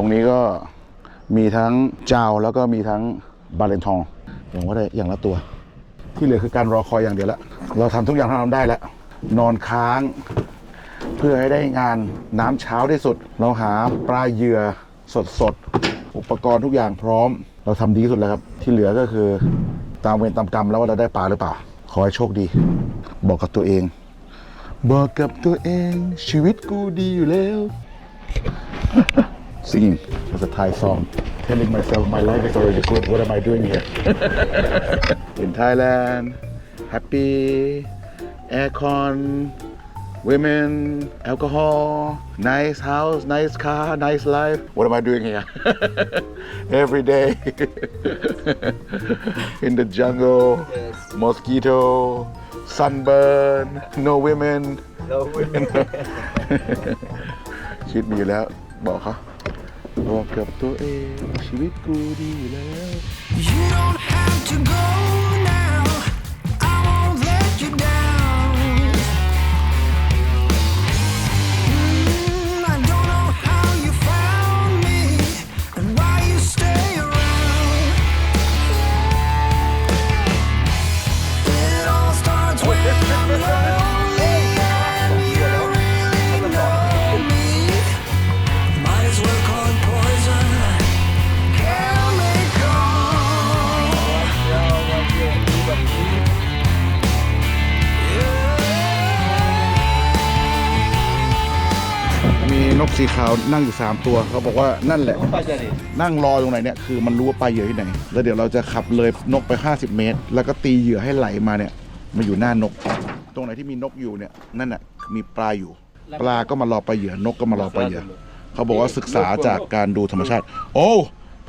รงนี้ก็มีทั้งเจ้าแล้วก็มีทั้งบาเลนทองอย่างว่าได้อย่างละตัว ที่เหลือคือการรอคอยอย่างเดียวละเราทำทุกอย่างที่เราทำได้แล้ว นอนค้าง เพื่อให้ได้งานน้ำเช้าที่สุด เราหาปลาเหยื่อสดสดๆอุปกรณ์ทุกอย่างพร้อม เราทำดีที่สุดแล้วครับ ที่เหลือก็คือตามเวรตามกรรมแล้วว่าเราได้ปลาหรือเปล่า ขอให้โชคดี บอกกับตัวเอง บอกกับตัวเอง ชีวิตกูดีอยู่แล้ว singing as a Thai song telling myself my life is already good what am I doing here in Thailand happy aircon women alcohol nice house nice car nice life what am I doing here every day in the jungle mosquito sunburn no women คิดดีแล้วบอกเขา บอกกับตัวเอง ชีวิตกูดีอยู่แล้ว นกสีขาวนั่งอยู่ 3 ตัว เขาบอกว่านั่นแหละ นั่งรอตรงไหนเนี่ยคือมันรู้ว่าปลาเหยื่อที่ไหน แล้วเดี๋ยวเราจะขับเลยนกไป 50 เมตร แล้วก็ตีเหยื่อให้ไหลมาเนี่ยมาอยู่หน้านก ตรงไหนที่มีนกอยู่เนี่ยนั่นน่ะมีปลาอยู่ ปลาก็มารอปลาเหยื่อนกก็มารอปลาเหยื่อเขาบอกว่าศึกษาจากการดูธรรมชาติ โอ้